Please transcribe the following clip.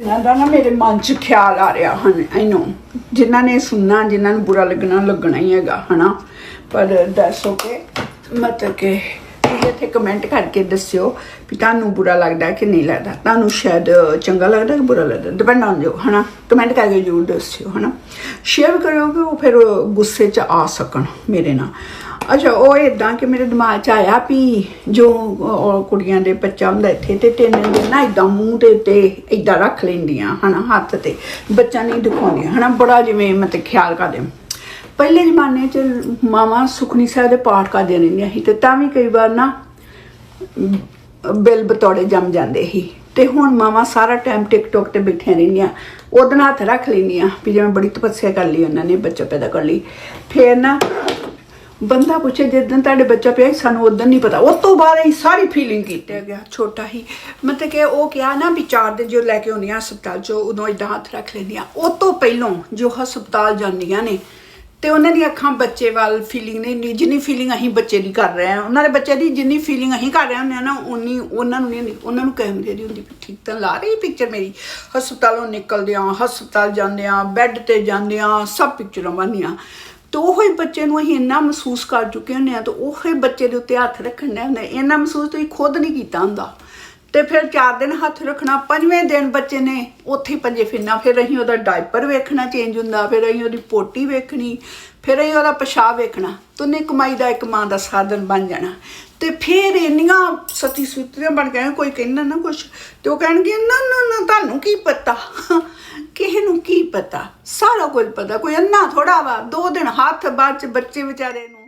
ਇਹਨਾਂ ਦਾ ਨਾ ਮੇਰੇ ਮਨ 'ਚ ਖਿਆਲ ਆ ਰਿਹਾ ਹਨ ਇਹਨੂੰ ਜਿਨ੍ਹਾਂ ਨੇ ਸੁਣਨਾ, ਜਿਨ੍ਹਾਂ ਨੂੰ ਬੁਰਾ ਲੱਗਣਾ ਲੱਗਣਾ ਹੀ ਹੈਗਾ, ਹਨਾ? ਪਰ ਦੱਸੋ ਕਿ ਮਤਲਬ ਕਿ ਇੱਥੇ ਕਮੈਂਟ ਕਰਕੇ ਦੱਸਿਓ ਵੀ ਤੁਹਾਨੂੰ ਬੁਰਾ ਲੱਗਦਾ ਕਿ ਨਹੀਂ ਲੱਗਦਾ। ਤੁਹਾਨੂੰ ਸ਼ਾਇਦ ਚੰਗਾ ਲੱਗਦਾ ਕਿ ਬੁਰਾ ਲੱਗਦਾ ਡਿਪੈਂਡ ਔਨ ਯੂ ਹਨਾ? ਕਮੈਂਟ ਕਰਕੇ ਜ਼ਰੂਰ ਦੱਸਿਓ, ਹਨਾ? ਸ਼ੇਅਰ ਕਰਿਓ ਕਿ ਉਹ ਫਿਰ ਗੁੱਸੇ 'ਚ ਆ ਸਕਣ ਮੇਰੇ ਨਾਲ। ਅੱਛਾ, ਉਹ ਇਦਾਂ ਕਿ ਮੇਰੇ ਦਿਮਾਗ 'ਚ ਆਇਆ ਵੀ ਜੋ ਉਹ ਕੁੜੀਆਂ ਦੇ ਬੱਚਾ ਹੁੰਦਾ ਇੱਥੇ ਤੇ ਤਿੰਨ ਦਿਨ ਨਾ ਇਦਾਂ ਮੂੰਹ ਦੇ ਉੱਤੇ ਇਦਾਂ ਰੱਖ ਲੈਂਦੀਆਂ, ਹਨਾ, ਹੱਥ ਤੇ। ਬੱਚਾ ਨਹੀਂ ਦਿਖਾਉਂਦੀਆਂ, ਹਨਾ, ਬੜਾ ਜਿਵੇਂ ਮਤਲਬ ਖਿਆਲ ਕਰਦੇ ਪਹਿਲੇ ਜ਼ਮਾਨੇ 'ਚ ਮਾਵਾਂ ਸੁਖਨੀ ਸਾਹਿਬ ਦੇ ਪਾਠ ਕਰਦੀਆਂ ਰਹਿੰਦੀਆਂ ਸੀ ਤੇ ਤਾਂ ਵੀ ਕਈ ਵਾਰ ਨਾ ਬਿਲ ਬਤੌੜੇ ਜੰਮ ਜਾਂਦੇ ਸੀ। ਤੇ ਹੁਣ ਮਾਵਾਂ ਸਾਰਾ ਟਾਈਮ ਟਿਕਟੋਕ ਤੇ ਬੈਠੀਆਂ ਰਹਿੰਦੀਆਂ। ਉਹਦੇ ਨਾਲ ਹੱਥ ਰੱਖ ਲੈਂਦੀਆਂ ਵੀ ਜਿਵੇਂ ਬੜੀ ਤਪੱਸਿਆ ਕਰ ਲਈ ਉਹਨਾਂ ਨੇ, ਬੱਚਾ ਪੈਦਾ ਕਰ ਲਈ। ਫੇਰ ਨਾ ਬੰਦਾ ਪੁੱਛੇ ਜਿੱਦਣ ਤੁਹਾਡੇ ਬੱਚਾ ਪਿਆ ਸੀ, ਸਾਨੂੰ ਉਦੋਂ ਨਹੀਂ ਪਤਾ। ਉਸ ਤੋਂ ਬਾਅਦ ਇਹ ਸਾਰੀ ਫੀਲਿੰਗ ਕੀਤੀ ਗਿਆ ਛੋਟਾ ਹੀ। ਮਤਲਬ ਕਿ ਉਹ ਕਿਹਾ ਨਾ ਵੀ ਚਾਰ ਦਿਨ ਜੋ ਲੈ ਕੇ ਆਉਂਦੀਆਂ ਹਸਪਤਾਲ ਚੋਂ ਉਦੋਂ ਇਦਾਂ ਹੱਥ ਰੱਖ ਲੈਂਦੀਆਂ। ਉਹ ਤੋਂ ਪਹਿਲਾਂ ਜੋ ਹਸਪਤਾਲ ਜਾਂਦੀਆਂ ਨੇ ਤੇ ਉਹਨਾਂ ਦੀ ਅੱਖਾਂ ਬੱਚੇ ਵੱਲ ਫੀਲਿੰਗ ਨਹੀਂ ਹੁੰਦੀ ਜਿੰਨੀ ਫੀਲਿੰਗ ਅਸੀਂ ਬੱਚੇ ਦੀ ਕਰ ਰਹੇ ਹਾਂ। ਉਹਨਾਂ ਦੇ ਬੱਚੇ ਦੀ ਜਿੰਨੀ ਫੀਲਿੰਗ ਅਸੀਂ ਕਰ ਰਹੇ ਹੁੰਦੇ ਆ ਨਾ ਉਨੀ ਉਹਨਾਂ ਨੂੰ ਨਹੀਂ ਉਹਨਾਂ ਨੂੰ ਕਹਿ ਹੁੰਦੀ ਹੁੰਦੀ ਵੀ ਠੀਕ ਤਾਂ ਲਾ ਰਹੀ ਪਿਕਚਰ ਮੇਰੀ। ਹਸਪਤਾਲੋਂ ਨਿਕਲਦੇ ਆ ਹਸਪਤਾਲ ਜਾਂਦੇ ਆ ਬੈੱਡ ਤੇ ਜਾਂਦੇ ਆ ਸਭ ਪਿਕਚਰਾਂ ਬਣੀਆਂ। ਤੇ ਉਹ ਹੀ ਬੱਚੇ ਨੂੰ ਅਸੀਂ ਇੰਨਾ ਮਹਿਸੂਸ ਕਰ ਚੁੱਕੇ ਹੁੰਦੇ ਆ ਤੇ ਉਹ ਹੀ ਬੱਚੇ ਦੇ ਉੱਤੇ ਹੱਥ ਰੱਖਣ ਦੇ ਇੰਨਾ ਮਹਿਸੂਸ ਤੁਸੀਂ ਖੁਦ ਨਹੀਂ ਕੀਤਾ ਹੁੰਦਾ। ਤੇ ਫਿਰ 4 ਦਿਨ ਹੱਥ ਰੱਖਣਾ, ਪੰਜਵੇਂ ਦਿਨ ਬੱਚੇ ਨੇ ਉੱਥੇ ਪੰਜੇ ਫਿਰਨਾ, ਫਿਰ ਅਸੀਂ ਉਹਦਾ ਡਾਈਪਰ ਵੇਖਣਾ ਚੇਂਜ ਹੁੰਦਾ, ਫਿਰ ਅਸੀਂ ਉਹਦੀ ਪੋਟੀ ਵੇਖਣੀ, ਫਿਰ ਅਸੀਂ ਉਹਦਾ ਪਿਸ਼ਾਬ ਵੇਖਣਾ ਤੁਨੇ ਕਮਾਈ ਦਾ ਇੱਕ ਮਾਂ ਦਾ ਸਾਧਨ ਬਣ ਜਾਣਾ। ਤੇ ਫਿਰ ਇੰਨੀਆਂ ਸਤੀ ਸੁਤਰੀਆਂ ਬਣ ਗਈਆਂ, ਕੋਈ ਕਹਿੰਦਾ ਨਾ ਕੁਛ, ਤੇ ਉਹ ਕਹਿਣਗੇ, ਨਾ ਨਾ ਨਾ, ਤੁਹਾਨੂੰ ਕੀ ਪਤਾ? ਪਤਾ, ਸਾਰਾ ਕੁਝ ਪਤਾ, ਕੋਈ ਅੰਨਾ ਥੋੜਾ ਵਾ, ਦੋ ਦਿਨ ਹੱਥ ਬਾਅਦ ਚ ਬੱਚੇ ਵਿਚਾਰੇ ਨੂੰ